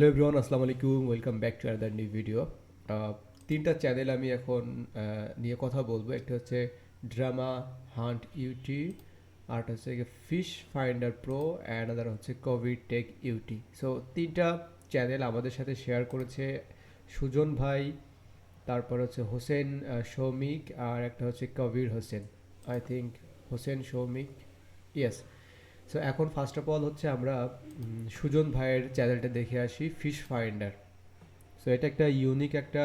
Hello everyone আসসালামু আলাইকুম welcome back to other new video তিনটা চ্যানেল আমি এখন নিয়ে কথা বলব। একটা হচ্ছে ড্রামা হান্ট ইউটি আর হচ্ছে fish finder pro and other হচ্ছে কোভিড টেক ইউটি সো তিনটা চ্যানেল আমাদের সাথে শেয়ার করেছে সুজন ভাই, তারপর হচ্ছে হোসেন সৌমিক, আর একটা হচ্ছে Kabir Hossain. I think Hossain, Soumik yes so এখন ফার্স্ট অফ অল হচ্ছে আমরা সুজন ভাইয়ের চ্যানেলটা দেখে আসি ফিশ ফাইন্ডার সো এটা একটা ইউনিক একটা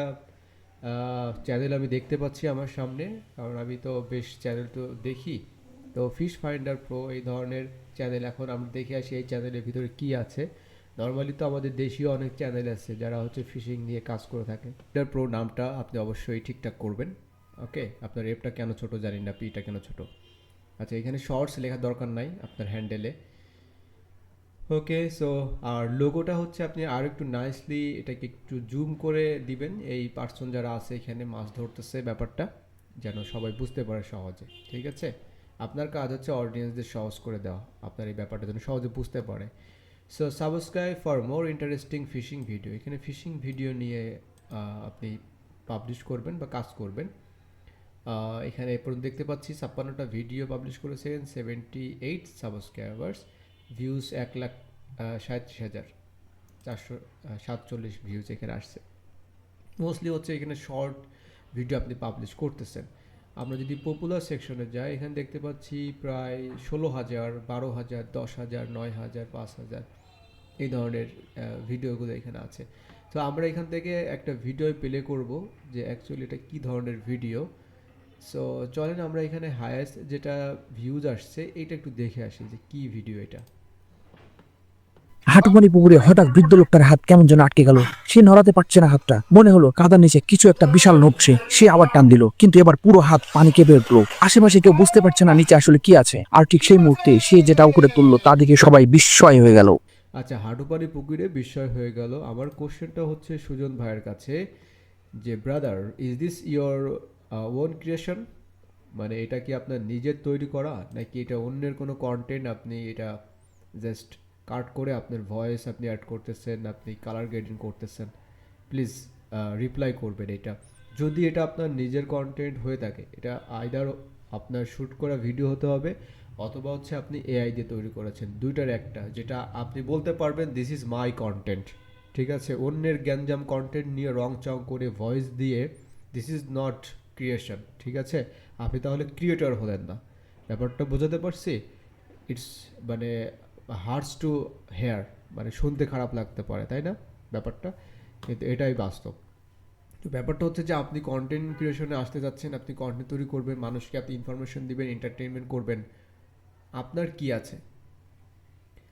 চ্যানেল আমি দেখতে পাচ্ছি আমার সামনে, কারণ আমি তো বেশ চ্যানেল তো দেখি। তো ফিশ ফাইন্ডার প্রো এই ধরনের চ্যানেল এখন আমরা দেখে আসি, এই চ্যানেলের ভিতরে কি আছে। নর্মালি তো আমাদের দেশীয় অনেক চ্যানেল আছে যারা হচ্ছে ফিশিং নিয়ে কাজ করে থাকে। এটার প্রো নামটা আপনি অবশ্যই ঠিকঠাক করবেন। ওকে আপনার এপটা কেন ছোট জানি না পিটা কেন ছোট? আচ্ছা এখানে শর্টস লেখার দরকার নাই আপনার হ্যান্ডেলে ওকে সো আর লোগোটা হচ্ছে আপনি আর একটু নাইসলি এটাকে একটু জুম করে দিবেন। এই পার্সন যারা আছে এখানে মাছ ধরতেছে ব্যাপারটা, যেন সবাই বুঝতে পারে সহজে, ঠিক আছে? আপনার কাজ হচ্ছে অডিয়েন্সদের সহজ করে দেওয়া, আপনার এই ব্যাপারটা যেন সহজে বুঝতে পারে। So subscribe for more interesting fishing video এখানে ফিশিং ভিডিও নিয়ে আপনি পাবলিশ করবেন বা কাজ করবেন। এখানে পর্যন্ত দেখতে পাচ্ছি। ছাপ্পান্নটা ভিডিও পাবলিশ করেছেন সেভেন্টি এইট সাবস্ক্রাইবার্স ভিউজ এক লাখ সাঁত্রিশ হাজার। চারশো সাতচল্লিশ ভিউজ এখানে আসছে। মোস্টলি হচ্ছে এখানে শর্ট ভিডিও আপনি পাবলিশ করতেছেন। আমরা যদি পপুলার সেকশনে যাই, এখানে দেখতে পাচ্ছি প্রায় ষোলো হাজার, বারো হাজার, দশ হাজার, নয় হাজার, পাঁচ হাজার এই ধরনের ভিডিওগুলো এখানে আছে। তো আমরা এখান থেকে একটা ভিডিও প্লে করব যে অ্যাকচুয়ালি এটা কী ধরনের ভিডিও সো চলেন আমরা এখানে হায়েস্ট যেটা ভিউজ আসছে এটা একটু দেখে আসি যে কী ভিডিও এটা। হাঁটুপানি পুকুরে হঠাৎ বৃদ্ধ লোকটার হাত কেমন যেন আটকে গেল। সে নড়াতে পারছে না হাতটা। মনে হলো কাদার নিচে কিছু একটা বিশাল নড়ছে। সে আবার টান দিল কিন্তু এবার পুরো হাত পানি কেঁপে উঠল। আশেপাশে কেউ বুঝতে পারছে না নিচে আসলে কি আছে। আর ঠিক সেই মুহূর্তে সে যেটা উপরে তুললো তা দেখে সবাই বিস্ময় হয়ে গেল। আচ্ছা হাঁটুপানি পুকুরে বিস্ময় হয়ে গেল। আমার কোশ্চেনটা হচ্ছে সুজন ভাইয়ের কাছে যে brother is this your own creation মানে এটা কি আপনার নিজের তৈরি করা? নাকি এটা অন্যের কোনো কন্টেন্ট আপনি এটা জাস্ট কাট করে আপনার ভয়েস আপনি অ্যাড করতেছেন, আপনি কালার গ্রেডিং করতেছেন? প্লিজ রিপ্লাই করবেন এটা। যদি এটা আপনার নিজের কন্টেন্ট হয়ে থাকে, এটা আইদার আপনার শ্যুট করা ভিডিও হতে হবে, অথবা হচ্ছে আপনি এআই দিয়ে তৈরি করেছেন। দুইটার একটা, যেটা আপনি বলতে পারবেন দিস ইজ মাই কন্টেন্ট ঠিক আছে? অন্যের গ্যাঞ্জাম কন্টেন্ট নিয়ে রং চং করে ভয়েস দিয়ে দিস ইজ নট ক্রিয়েশন ঠিক আছে? আপনি তাহলে ক্রিয়েটর হলেন না। ব্যাপারটা বোঝাতে পারছি? ইটস মানে হার্টস টু হেয়ার মানে শুনতে খারাপ লাগতে পারে, তাই না? ব্যাপারটা? কিন্তু এটাই বাস্তব। তো ব্যাপারটা হচ্ছে যে আপনি কন্টেন্ট ক্রিয়েশনে আসতে যাচ্ছেন, আপনি কন্টেন্ট তৈরি করবেন, মানুষকে আপনি ইনফরমেশন দিবেন এন্টারটেনমেন্ট করবেন। আপনার কি আছে?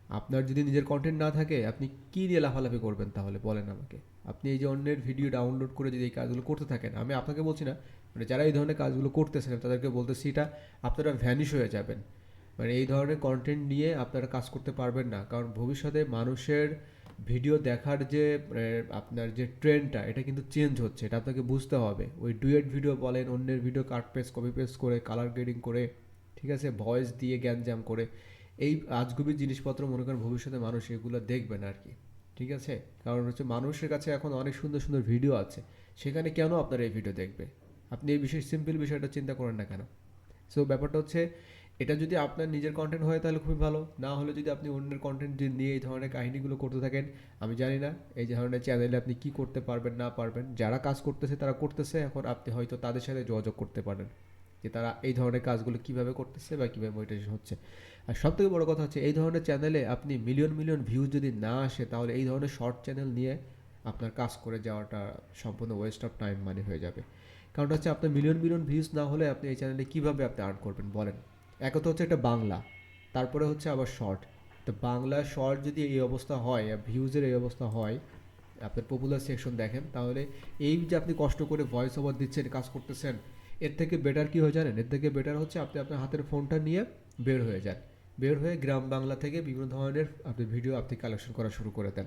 আপনার যদি নিজের কন্টেন্ট না থাকে, আপনি কী নিয়ে লাফালাফি করবেন তাহলে? বলেন আমাকে। আপনি এই যে অন্যের ভিডিও ডাউনলোড করে যদি এই কাজগুলো করতে থাকেন, আমি আপনাকে বলছি না মানে যারা এই ধরনের কাজগুলো করতেছেন তাদেরকে বলতেছি এটা আপনারা ভ্যানিশ হয়ে যাবেন। মানে এই ধরনের কন্টেন্ট নিয়ে আপনারা কাজ করতে পারবেন না। কারণ ভবিষ্যতে মানুষের ভিডিও দেখার যে মানে, আপনার যে ট্রেন্ডটা এটা কিন্তু চেঞ্জ হচ্ছে। এটা আপনাকে বুঝতে হবে। ওই ডুয়েট ভিডিও বলেন অন্যের video cut paste copy paste করে কালার গ্রেডিং করে ঠিক আছে? ভয়েস দিয়ে জ্ঞানজাম করে। এই আজগুবির জিনিসপত্র মনে করেন ভবিষ্যতে মানুষ এগুলো দেখবে না আর কি ঠিক আছে? কারণ হচ্ছে মানুষের কাছে এখন অনেক সুন্দর সুন্দর ভিডিও আছে। সেখানে কেন আপনারা এই ভিডিও দেখবে? আপনি এই বিষয় সিম্পল বিষয়টা চিন্তা করেন না কেন? সো ব্যাপারটা হচ্ছে, এটা যদি আপনার নিজের কন্টেন্ট হয় তাহলে খুবই ভালো। না হলে যদি আপনি অন্যের কন্টেন্ট নিয়ে এই ধরনের কাহিনিগুলো করতে থাকেন, আমি জানি না এই ধরনের চ্যানেলে আপনি কি করতে পারবেন, না পারবেন। যারা কাজ করতেছে, তারা করতেছে। এখন আপনি হয়তো তাদের সাথে যোগাযোগ করতে পারেন যে তারা এই ধরনের কাজগুলো কীভাবে করতেছে বা কীভাবে মনিটাইজেশন হচ্ছে। আর সব থেকে বড়ো কথা হচ্ছে, এই ধরনের চ্যানেলে আপনি মিলিয়ন মিলিয়ন ভিউজ যদি না আসে, তাহলে এই ধরনের শর্ট চ্যানেল নিয়ে আপনার কাজ করে যাওয়াটা সম্পূর্ণ ওয়েস্ট অফ টাইম মানে হয়ে যাবে। কারণ হচ্ছে আপনার মিলিয়ন মিলিয়ন ভিউজ না হলে আপনি এই চ্যানেলে কীভাবে আপনি আর্ন করবেন? বলেন। এক তো হচ্ছে একটা বাংলা, তারপরে হচ্ছে আবার শর্ট তো বাংলা শর্ট যদি এই অবস্থা হয় ভিউজের এই অবস্থা হয়, আপনার পপুলার সেকশন দেখেন, তাহলে এই যে আপনি কষ্ট করে ভয়েস ওভার দিচ্ছেন, কাজ করতেছেন, এর থেকে বেটার কি হয়ে জানেন? এর থেকে বেটার হচ্ছে আপনি আপনার হাতের ফোনটা নিয়ে বের হয়ে যান। বের হয়ে গ্রাম বাংলা থেকে বিভিন্ন ধরনের আপনি ভিডিও আপনি কালেকশন করা শুরু করে দেন।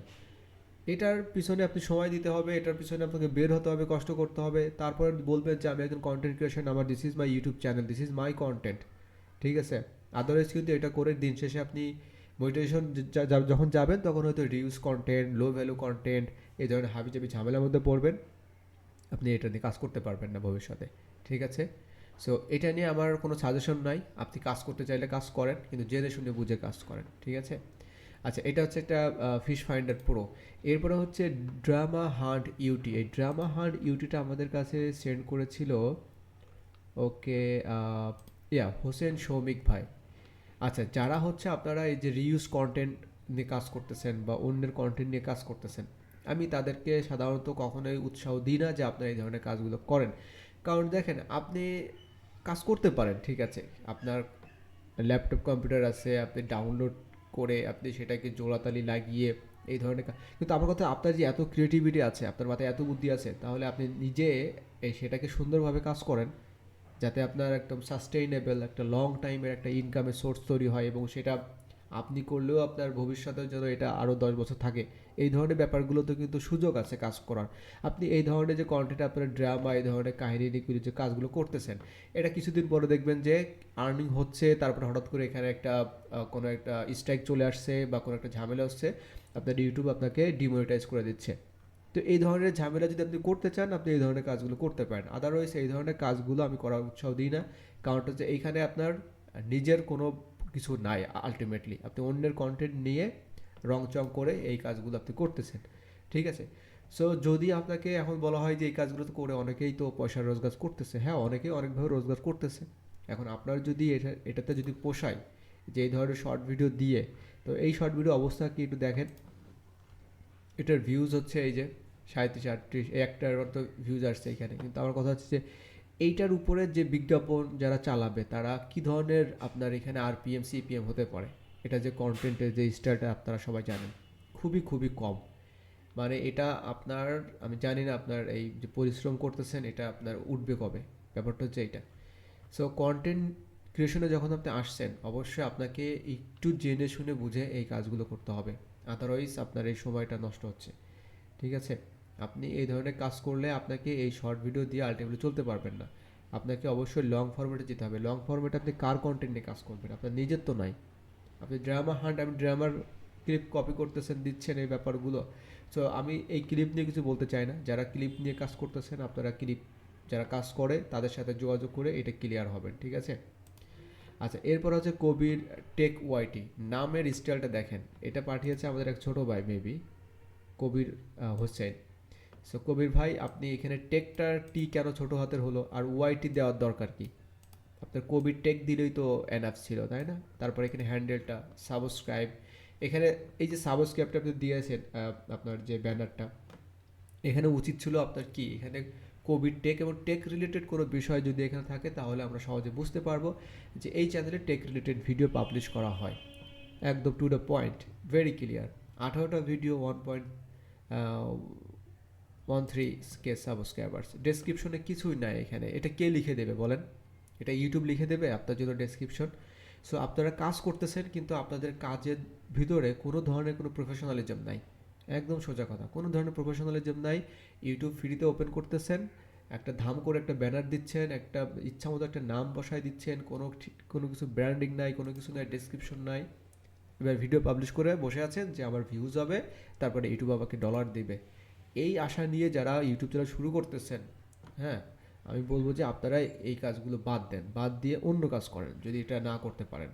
এটার পিছনে আপনি সময় দিতে হবে, এটার পিছনে আপনাকে বের হতে হবে, কষ্ট করতে হবে। তারপরে বলবেন যে, আমি একজন কন্টেন্ট ক্রিয়েশন আমার this is my YouTube channel this is my content ঠিক আছে? আদারওয়াইজ কিন্তু এটা করে দিন শেষে আপনি মোটিভেশন যখন যাবেন তখন হয়তো reuse content low value content এই ধরনের হাবি হাবিজাবি ঝামেলার মধ্যে পড়বেন। আপনি এটা নিয়ে কাজ করতে পারবেন না ভবিষ্যতে। ঠিক আছে? সো এটা নিয়ে আমার কোনো সাজেশন নাই। আপনি কাজ করতে চাইলে কাজ করেন, কিন্তু জেনে শুনে বুঝে কাজ করেন। ঠিক আছে? আচ্ছা এটা হচ্ছে একটা ফিশ ফাইন্ডার প্রো এরপরে হচ্ছে ড্রামা হান্ট ইউটি এই ড্রামা হান্ট ইউটিটা আমাদের কাছে সেন্ড করেছিল, ওকে ইয়া, হোসেন সৌমিক ভাই। আচ্ছা যারা হচ্ছে আপনারা এই যে রিউজ কন্টেন্ট নিয়ে কাজ করতেছেন বা অন্যের কন্টেন্ট নিয়ে কাজ করতেছেন, আমি তাদেরকে সাধারণত কখনোই উৎসাহ দিই না যে আপনারা এই ধরনের কাজগুলো করেন। কারণ দেখেন, আপনি কাজ করতে পারেন, ঠিক আছে। আপনার ল্যাপটপ কম্পিউটার আছে, আপনি ডাউনলোড করে আপনি সেটাকে জোড়াতালি লাগিয়ে এই ধরনের কিন্তু আমার কথা আপনার যে এত ক্রিয়েটিভিটি আছে, আপনার মাথায় এত বুদ্ধি আছে, তাহলে আপনি নিজে এই সেটাকে সুন্দরভাবে কাজ করেন যাতে আপনার একদম সাস্টেইনেবল একটা লং টাইমের একটা ইনকামের সোর্স তৈরি হয় এবং সেটা আপনি করলেও আপনার ভবিষ্যতের জন্য এটা আরও দশ বছর থাকে। এই ধরনের ব্যাপারগুলোতে কিন্তু সুযোগ আছে কাজ করার। আপনি এই ধরনের যে কন্টেন্ট আপনার ড্রামা এই ধরনের কাহিনী নিয়ে যে কাজগুলো করতেছেন, এটা কিছুদিন পরে দেখবেন যে আর্নিং হচ্ছে, তারপর হঠাৎ করে এখানে একটা কোনো একটা স্ট্রাইক চলে আসছে বা কোনো একটা ঝামেলা হচ্ছে, আপনার ইউটিউব আপনাকে ডিমোনিটাইজ করে দিচ্ছে। তো এই ধরনের ঝামেলা যদি আপনি করতে চান, আপনি এই ধরনের কাজগুলো করতে পারেন। আদারওয়াইজ এই ধরনের কাজগুলো আমি করার উৎসাহ দিই না। কারণটা হচ্ছে এইখানে আপনার নিজের কোনো কিছু নাই আলটিমেটলি আপনি অন্যের কন্টেন্ট নিয়ে রংচং করে এই কাজগুলো আপনি করতেছেন, ঠিক আছে? সো যদি আপনাকে এখন বলা হয় যে এই কাজগুলো তো করে অনেকেই তো পয়সা রোজগার করতেছে হ্যাঁ অনেকেই অনেকভাবে রোজগার করতেছে। এখন আপনার যদি এটা, এটাতে যদি পোষায় যে এই ধরনের শর্ট ভিডিও দিয়ে, তো এই শর্ট ভিডিও অবস্থা কি একটু দেখেন। এটার ভিউজ হচ্ছে এই যে সাঁত্রিশ আটত্রিশ একটার মতো ভিউজ আসছে এখানে। কিন্তু আমার কথা হচ্ছে যে এইটার উপরে যে বিজ্ঞাপন যারা চালাবে, তারা কি ধরনের আপনার এখানে আরপিএম সিপিএম হতে পারে? এটা যে কন্টেন্টের যে স্টারটা আপনারা সবাই জানেন। খুবই খুবই কম। মানে এটা আপনার, আমি জানি না আপনার এই যে পরিশ্রম করতেছেন, এটা আপনার উঠবে কবে? ব্যাপারটা হচ্ছে এইটা। সো কন্টেন্ট ক্রিয়েশনে যখন আপনি আসছেন, অবশ্যই আপনাকে একটু জেনে শুনে বুঝে এই কাজগুলো করতে হবে। আদারওয়াইজ আপনার এই সময়টা নষ্ট হচ্ছে। ঠিক আছে? আপনি এই ধরনের কাজ করলে আপনাকে এই শর্ট ভিডিও দিয়ে আলটিমেটলি চলতে পারবেন না। আপনাকে অবশ্যই লং ফরম্যাটে যেতে হবে। লং ফরম্যাটে আপনি কার কন্টেন্ট নিয়ে কাজ করবেন? আপনার নিজের তো নাই। আপনি ড্রামা হান্ট আমি ড্রামার ক্লিপ কপি করতেছেন, দিচ্ছেন এই ব্যাপারগুলো। সো আমি এই ক্লিপ নিয়ে কিছু বলতে চাই না। যারা ক্লিপ নিয়ে কাজ করতেছেন, আপনারা ক্লিপ যারা কাজ করে, তাদের সাথে যোগাযোগ করে এটা ক্লিয়ার হবেন ঠিক আছে? আচ্ছা এরপর হচ্ছে কবির টেক ওয়াইটি নামের স্টাইলটা দেখেন। এটা পাঠিয়েছে আমাদের এক ছোট ভাই মেবি কবির হোসেন। সো কবির ভাই, আপনি এখানে টেকটার টি কেন ছোট হাতের হলো? আর ওয়াইটি দেওয়ার দরকার কি? আপনার কবির টেক দিলেই তো এনআফ ছিল, তাই না? তারপর এখানে হ্যান্ডেলটা, সাবস্ক্রাইব। এখানে এই যে সাবস্ক্রাইবটা আপনি দিয়েছেন আপনার যে ব্যানারটা, এখানে উচিত ছিল আপনার কি? এখানে কোভিড টেক এবং টেক রিলেটেড কোনো বিষয় যদি এখানে থাকে, তাহলে আমরা সহজে বুঝতে পারব যে এই চ্যানেলে টেক রিলেটেড ভিডিও পাবলিশ করা হয়। একদম to the point very clear আঠারোটা video one point one three K subscribers ডেসক্রিপশনে কিছুই নাই এখানে। এটা কে লিখে দেবে বলেন? এটা ইউটিউব লিখে দেবে, আপনার জন্য ডেসক্রিপশন সো আপনারা কাজ করতেছেন, কিন্তু আপনাদের কাজের ভিতরে কোনো ধরনের কোনো প্রফেশনালিজম নাই। একদম সোজা কথা। কোনো ধরনের প্রফেশনালিজম নাই। ইউটিউব ফ্রিতে ওপেন করতেছেন, একটা ধাম করে একটা ব্যানার দিচ্ছেন, একটা ইচ্ছা মতো একটা নাম বসায় দিচ্ছেন, কোনো কোনো কিছু ব্র্যান্ডিং নাই, কোনো কিছু নাই ডেসক্রিপশন নাই। এবার ভিডিও পাবলিশ করে বসে আছেন যে আমার ভিউজ হবে, তারপরে ইউটিউব আমাকে ডলার দেবে। এই আশা নিয়ে যারা ইউটিউব চ্যানেল শুরু করতেছেন হ্যাঁ আমি বলব যে আপনারা এই কাজগুলো বাদ দেন, বাদ দিয়ে অন্য কাজ করেন যদি এটা না করতে পারেন।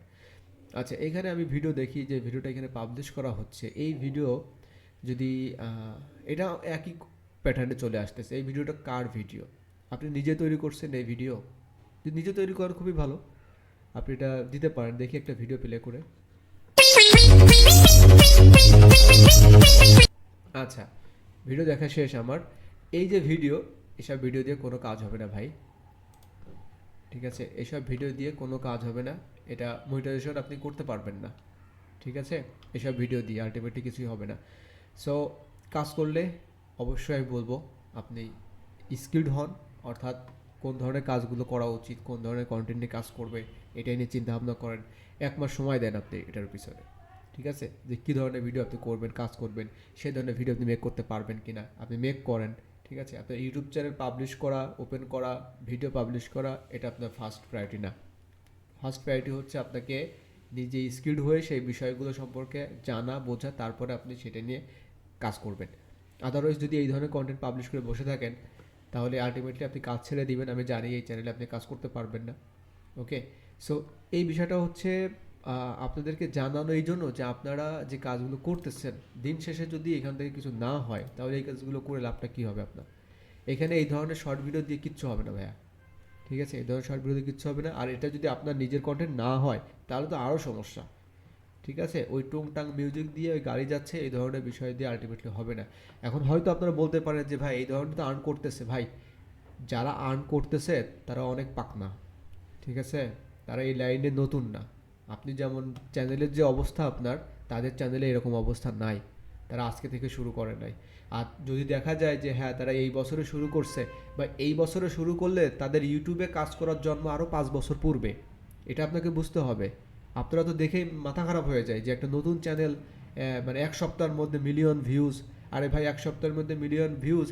আচ্ছা এখানে আমি ভিডিও দেখি যে ভিডিওটা এখানে পাবলিশ করা হচ্ছে। এই ভিডিও যদি এটা একই প্যাটার্নে চলে আসতেছে। এই ভিডিওটা কার ভিডিও আপনি নিজে তৈরি করছেন এই ভিডিও যদি নিজে তৈরি করেন খুবই ভালো, আপনি এটা দিতে পারেন। দেখি একটা ভিডিও প্লে করে। আচ্ছা ভিডিও দেখা শেষ আমার। এই যে ভিডিও, এসব ভিডিও দিয়ে কোনো কাজ হবে না ভাই। ঠিক আছে? এসব ভিডিও দিয়ে কোনো কাজ হবে না। এটা মনিটাইজেশন আপনি করতে পারবেন না। ঠিক আছে? এসব ভিডিও দিয়ে আলটিমেটলি কিছুই হবে না। সো কাজ করলে অবশ্যই আমি বলব, আপনি স্কিল্ড হন। অর্থাৎ কোন ধরনের কাজগুলো করা উচিত, কোন ধরনের কন্টেন্ট নিয়ে কাজ করবে, এটাই নিয়ে চিন্তা ভাবনা করেন। এক মাস সময় দেন আপনি এটার পিছনে। ঠিক আছে? যে কী ধরনের ভিডিও আপনি করবেন, কাজ করবেন, সেই ধরনের ভিডিও আপনি মেক করতে পারবেন কি না আপনি মেক করেন, ঠিক আছে? আপনার ইউটিউব চ্যানেল পাবলিশ করা ওপেন করা ভিডিও পাবলিশ করা, এটা আপনার ফার্স্ট প্রায়োরিটি না। ফার্স্ট প্রায়োরিটি হচ্ছে আপনাকে নিজে স্কিল্ড হয়ে সেই বিষয়গুলো সম্পর্কে জানা, বোঝা, তারপরে আপনি সেটা নিয়ে কাজ করবেন। আদারওয়াইজ যদি এই ধরনের কন্টেন্ট পাবলিশ করে বসে থাকেন, তাহলে আলটিমেটলি আপনি কাজ ছেড়ে দিবেন। আমি জানি এই চ্যানেলে আপনি কাজ করতে পারবেন না। ওকে সো এই বিষয়টা হচ্ছে আপনাদেরকে জানানো এই জন্য যে আপনারা যে কাজগুলো করতেছেন, দিন শেষে যদি এখান থেকে কিছু না হয়, তাহলে এই কাজগুলো করে লাভটা কী হবে আপনার? এখানে এই ধরনের শর্ট ভিডিও দিয়ে কিচ্ছু হবে না ভাইয়া। ঠিক আছে? এই ধরনের শর্ট ভিডিও দিয়ে কিচ্ছু হবে না। আর এটা যদি আপনার নিজের কন্টেন্ট না হয়, তাহলে তো আরও সমস্যা। ঠিক আছে? ওই টুংটাং মিউজিক দিয়ে ওই গাড়ি যাচ্ছে, এই ধরনের বিষয় দিয়ে আলটিমেটলি হবে না। এখন হয়তো আপনারা বলতে পারেন যে, ভাই, এই ধরনের তো আর্ন করতেছে। ভাই, যারা আর্ন করতেছে, তারা অনেক পাকনা। ঠিক আছে? তারা এই লাইনে নতুন না। আপনি যেমন চ্যানেলের যে অবস্থা আপনার, তাদের চ্যানেলে এরকম অবস্থা নাই। তারা আজকে থেকে শুরু করে নাই। আর যদি দেখা যায় যে হ্যাঁ তারা এই বছরে শুরু করছে বা এই বছরে শুরু করলে তাদের ইউটিউবে কাজ করার জন্ম আরও পাঁচ বছর পূর্বে। এটা আপনাকে বুঝতে হবে। আপনারা তো দেখেই মাথা খারাপ হয়ে যায় যে, একটা নতুন চ্যানেল মানে এক সপ্তাহের মধ্যে মিলিয়ন ভিউজ আরে ভাই, এক সপ্তাহের মধ্যে মিলিয়ন ভিউজ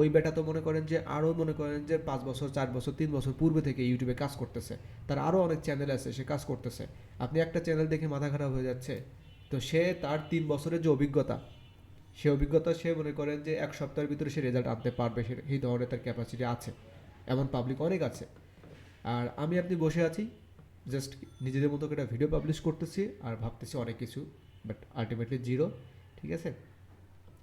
ওই বেটা তো মনে করেন যে, আরও মনে করেন যে পাঁচ বছর, চার বছর, তিন বছর পূর্বে থেকে ইউটিউবে কাজ করতেছে। তার আরও অনেক চ্যানেল আছে, সে কাজ করতেছে। আপনি একটা চ্যানেল দেখে মাথা খারাপ হয়ে যাচ্ছে। তো সে তার তিন বছরের যে অভিজ্ঞতা, সে অভিজ্ঞতা সে মনে করেন যে এক সপ্তাহের ভিতরে সে রেজাল্ট আনতে পারবে, সে এই ধরনের তার ক্যাপাসিটি আছে। এমন পাবলিক অনেক আছে। আর আমি আপনি বসে আছি জাস্ট নিজেদের মতো একটা ভিডিও পাবলিশ করতেছি আর ভাবতেছি অনেক কিছু বাট আলটিমেটলি জিরো ঠিক আছে?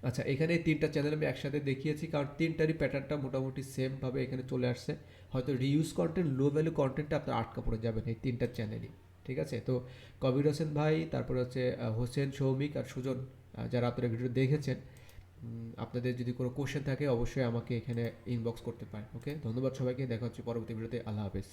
আচ্ছা এখানে তিনটা চ্যানেল আমি একসাথে দেখিয়েছি, কারণ তিনটারই প্যাটার্নটা মোটামুটি সেমভাবে এখানে চলে আসছে। হয়তো রিউজ কন্টেন্ট লো ভ্যালু কন্টেন্টটা আপনার আটকা পড়ে যাবেন এই তিনটা চ্যানেলই ঠিক আছে? তো কবির হোসেন ভাই, তারপরে হচ্ছে হোসেন, সৌমিক আর সুজন যারা আপনারা ভিডিও দেখেছেন আপনাদের যদি কোনো কোশ্চেন থাকে, অবশ্যই আমাকে এখানে ইনবক্স করতে পারেন ওকে ধন্যবাদ সবাইকে, দেখা হচ্ছে পরবর্তী ভিডিওতে আল্লাহ হাফেজ।